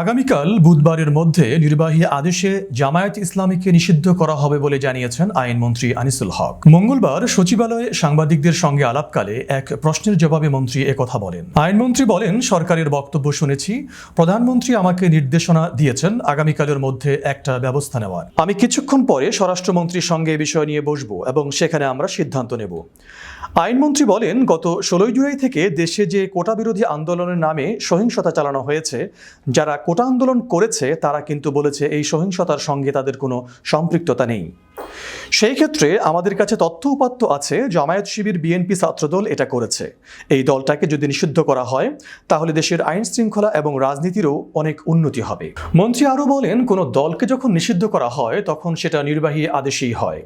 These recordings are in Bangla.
আগামীকাল বুধবারের মধ্যে নির্বাহী আদেশে জামায়াত ইসলামীকে নিষিদ্ধ করা হবে বলে জানিয়েছেন আইনমন্ত্রী আনিসুল হক। মঙ্গলবার সচিবালয়ে সাংবাদিকদের সঙ্গে আলাপকালে এক প্রশ্নের জবাবে মন্ত্রী একথা বলেন। আইনমন্ত্রী বলেন, সরকারের বক্তব্য শুনেছি, প্রধানমন্ত্রী আমাকে নির্দেশনা দিয়েছেন, আগামীকালের মধ্যে একটা ব্যবস্থা নেওয়ার। আমি কিছুক্ষণ পরে স্বরাষ্ট্রমন্ত্রীর সঙ্গে এ বিষয় নিয়ে বসবো এবং সেখানে আমরা সিদ্ধান্ত নেব। আইনমন্ত্রী বলেন, গত ষোলোই জুলাই থেকে দেশে যে কোটা বিরোধী আন্দোলনের নামে সহিংসতা চালানো হয়েছে, যারা কোটা আন্দোলন করেছে তারা কিন্তু বলেছে এই সহিংসতার সঙ্গে তাদের কোনো সম্পৃক্ততা নেই। সেই ক্ষেত্রে আমাদের কাছে তথ্য উপাত্ত আছে, জামায়াত শিবির বিএনপি ছাত্রদল এটা করেছে। এই দলটাকে যদি নিষিদ্ধ করা হয়, তাহলে দেশের আইন শৃঙ্খলা এবং রাজনীতিরও অনেক উন্নতি হবে। মন্ত্রী আরও বলেন, কোনো দলকে যখন নিষিদ্ধ করা হয়, তখন সেটা নির্বাহী আদেশেই হয়।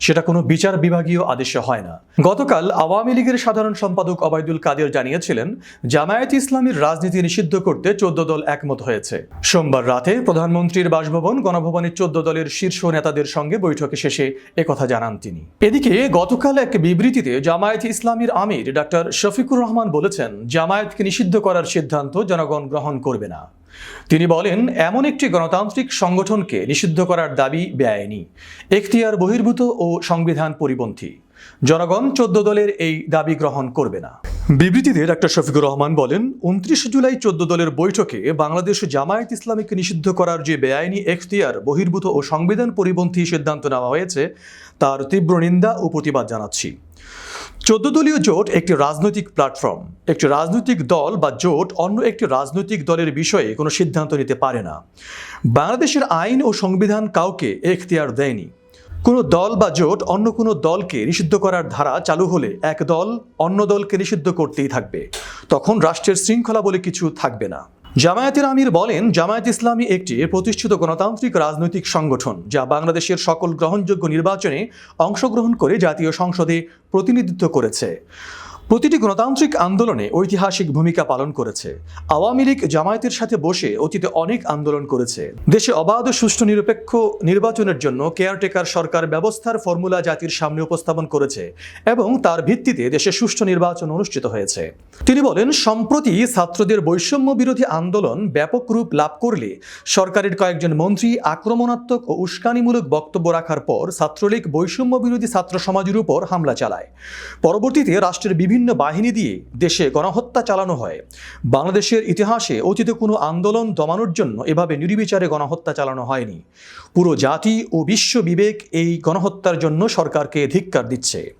সেটা কোনো বিচার বিভাগীয় আদেশে হয় না। গতকাল আওয়ামী লীগের সাধারণ সম্পাদক অবায়দুল কাদের জানিয়েছিলেন, জামায়াত ইসলামীর রাজনীতি নিষিদ্ধ করতে চোদ্দ দল একমত হয়েছে। সোমবার রাতে প্রধানমন্ত্রীর বাসভবন, গণভবনের চোদ্দ দলের শীর্ষ নেতাদের সঙ্গে বৈঠকে শেষে একথা জানান তিনি। এদিকে গতকাল এক বিবৃতিতে জামায়াত ইসলামীর আমির ডাক্তার শফিকুর রহমান বলেছেন, জামায়াতকে নিষিদ্ধ করার সিদ্ধান্ত জনগণ গ্রহণ করবে না। তিনি বলেন, এমন একটি গণতান্ত্রিক সংগঠনকে নিষিদ্ধ করার দাবি বেআইনি, এখতিয়ার বহির্ভূত ও সংবিধান পরিপন্থী। জনগণ চোদ্দ দলের এই দাবি গ্রহণ করবে না। বিবৃতিতে ডাক্তার শফিকুর রহমান বলেন, উনত্রিশে জুলাই চোদ্দ দলের বৈঠকে বাংলাদেশ জামায়াত ইসলামীকে নিষিদ্ধ করার যে বেআইনি এখতিয়ার, বহির্ভূত ও সংবিধান পরিপন্থী সিদ্ধান্ত নেওয়া হয়েছে, তার তীব্র নিন্দা ও প্রতিবাদ জানাচ্ছি। চোদ্দ দলীয় জোট একটি রাজনৈতিক প্ল্যাটফর্ম। একটি রাজনৈতিক দল বা জোট অন্য একটি রাজনৈতিক দলের বিষয়ে কোনো সিদ্ধান্ত নিতে পারে না। বাংলাদেশের আইন ও সংবিধান কাউকে এখতিয়ার দেয়নি। কোনো দল বা জোট অন্য কোনো দলকে নিষিদ্ধ করার ধারা চালু হলে এক দল অন্য দলকে নিষিদ্ধ করতেই থাকবে। তখন রাষ্ট্রের শৃঙ্খলা বলে কিছু থাকবে না। জামায়াতের আমির বলেন, জামায়াত ইসলামী একটি প্রতিষ্ঠিত গণতান্ত্রিক রাজনৈতিক সংগঠন যা বাংলাদেশের সকল গ্রহণযোগ্য নির্বাচনে অংশগ্রহণ করে জাতীয় সংসদে প্রতিনিধিত্ব করেছে। প্রতিটি গণতান্ত্রিক আন্দোলনে ঐতিহাসিক ভূমিকা পালন করেছে। আওয়ামী লীগ জামায়াতের সাথে বসে অতীতে অনেক আন্দোলন করেছে। দেশে অবাধ, সুষ্ঠু, নিরপেক্ষ নির্বাচনের জন্য কেয়ারটেকার সরকার ব্যবস্থার ফর্মুলা জাতির সামনে উপস্থাপন করেছে এবং তার ভিত্তিতে দেশে সুষ্ঠু নির্বাচন অনুষ্ঠিত হয়েছে। তিনি বলেন, সম্প্রতি ছাত্রদের বৈষম্য বিরোধী আন্দোলন ব্যাপক রূপ লাভ করলে সরকারের কয়েকজন মন্ত্রী আক্রমণাত্মক ও উস্কানিমূলক বক্তব্য রাখার পর ছাত্রলীগ বৈষম্য বিরোধী ছাত্র সমাজের উপর হামলা চালায়। পরবর্তীতে রাষ্ট্রের বিভিন্ন বাহিনী দিয়ে দেশে গণহত্যা চালানো হয়। বাংলাদেশের ইতিহাসে অতীতে কোনো আন্দোলন দমানোর জন্য এভাবে নির্বিচারে গণহত্যা চালানো হয়নি। পুরো জাতি ও বিশ্ব বিবেক এই গণহত্যার জন্য সরকারকে ধিক্কার দিচ্ছে।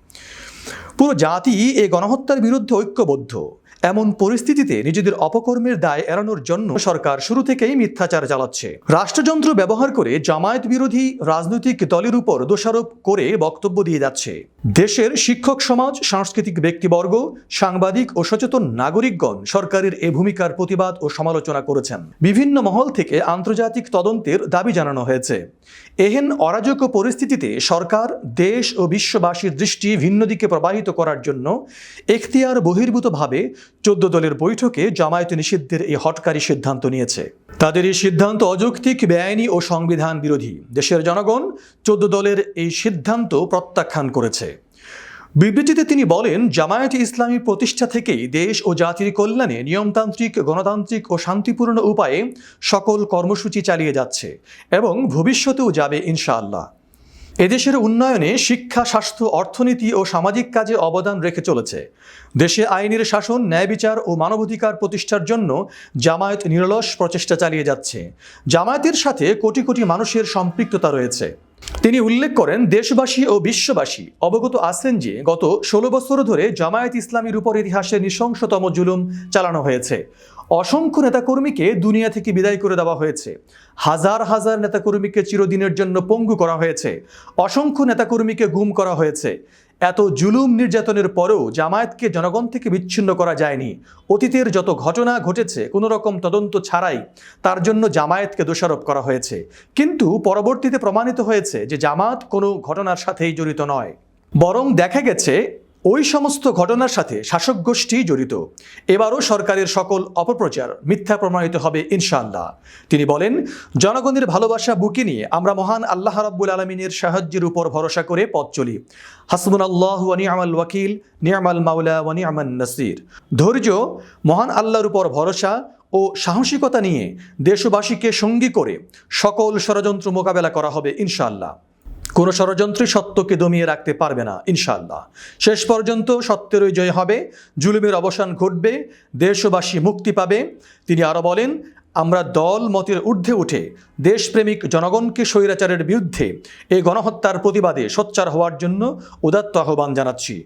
পুরো জাতি এই গণহত্যার বিরুদ্ধে ঐক্যবদ্ধ। এমন পরিস্থিতিতে নিজেদের অপকর্মের দায় এড়ানোর জন্য সরকার শুরু থেকেই মিথ্যাচার চালাচ্ছে। রাষ্ট্রযন্ত্র ব্যবহার করে জামায়াত বিরোধী রাজনৈতিক দলের উপর দোষারোপ করে বক্তব্য দিয়ে যাচ্ছে। দেশের শিক্ষক সমাজ, সাংস্কৃতিক ব্যক্তিবর্গ, সাংবাদিক ও সচেতন নাগরিকগণ সরকারের এ ভূমিকার প্রতিবাদ ও সমালোচনা করেছেন। বিভিন্ন মহল থেকে আন্তর্জাতিক তদন্তের দাবি জানানো হয়েছে। এহেন অরাজক পরিস্থিতিতে সরকার দেশ ও বিশ্ববাসীর দৃষ্টি ভিন্ন দিকে প্রবাহিত করার জন্য এখতিয়ার বহির্ভূতভাবে চোদ্দ দলের বৈঠকে জামায়াত নিষিদ্ধের এই হটকারী সিদ্ধান্ত নিয়েছে। তাদের এই সিদ্ধান্ত অযৌক্তিক, বেআইনি ও সংবিধান বিরোধী। দেশের জনগণ চোদ্দ দলের এই সিদ্ধান্ত প্রত্যাখ্যান করেছে। বিবৃতিতে তিনি বলেন, জামায়াতে ইসলামী প্রতিষ্ঠা থেকেই দেশ ও জাতির কল্যাণে নিয়মতান্ত্রিক, গণতান্ত্রিক ও শান্তিপূর্ণ উপায়ে সকল কর্মসূচি চালিয়ে যাচ্ছে এবং ভবিষ্যতেও যাবে ইনশাআল্লাহ। এদেশের উন্নয়নে শিক্ষা, স্বাস্থ্য, অর্থনীতি ও সামাজিক কাজে অবদান রেখে চলেছে। দেশে আইনের শাসন, ন্যায় বিচার ও মানবাধিকার প্রতিষ্ঠার জন্য জামায়াত নিরলস প্রচেষ্টা চালিয়ে যাচ্ছে। জামায়াতের সাথে কোটি কোটি মানুষের সম্পৃক্ততা রয়েছে। তিনি উল্লেখ করেন, দেশবাসী ও বিশ্ববাসী অবগত আছেন যে গত ষোলো বছর ধরে জামায়াত ইসলামীর উপর ইতিহাসে নৃশংসতম জুলুম চালানো হয়েছে। অসংখ্য নেতাকর্মীকে দুনিয়া থেকে বিদায় করে দেওয়া হয়েছে। হাজার হাজার নেতাকর্মীকে চিরদিনের জন্য পঙ্গু করা হয়েছে। অসংখ্য নেতাকর্মীকে গুম করা হয়েছে। এত জুলুম নির্যাতনের পরেও জামায়াতকে জনগণ থেকে বিচ্ছিন্ন করা যায়নি। অতীতের যত ঘটনা ঘটেছে, কোনো রকম তদন্ত ছাড়াই তার জন্য জামায়াতকে দোষারোপ করা হয়েছে। কিন্তু পরবর্তীতে প্রমাণিত হয়েছে যে জামায়াত কোনো ঘটনার সাথেই জড়িত নয়। বরং দেখা গেছে ওই সমস্ত ঘটনার সাথে শাসক গোষ্ঠী জড়িত। এবারও সরকারের সকল অপপ্রচার মিথ্যা প্রমাণিত হবে ইনশাআল্লাহ। তিনি বলেন, জনগণের ভালোবাসা বুকে নিয়ে আমরা মহান আল্লাহ রাব্বুল আলমিনের সাহায্যের উপর ভরসা করে পথ চলি। হাসবুন আল্লাহ ওয়ানি আমাল ওয়াকিল নিয়ামাল মাওলা ওয়ানি আমান নাসির। ধৈর্য, মহান আল্লাহর উপর ভরসা ও সাহসিকতা নিয়ে দেশবাসীকে সঙ্গী করে সকল ষড়যন্ত্র মোকাবেলা করা হবে ইনশাআল্লাহ। কোনো ষড়যন্ত্রই সত্যকে দমিয়ে রাখতে পারবে না ইনশাল্লাহ শেষ পর্যন্ত সত্যেরই জয় হবে, জুলুমের অবসান ঘটবে, দেশবাসী মুক্তি পাবে। তিনি আরও বলেন, আমরা দল মতের ঊর্ধ্বে উঠে দেশপ্রেমিক জনগণকে স্বৈরাচারের বিরুদ্ধে এই গণহত্যার প্রতিবাদে সোচ্চার হওয়ার জন্য উদাত্ত আহ্বান জানাচ্ছি।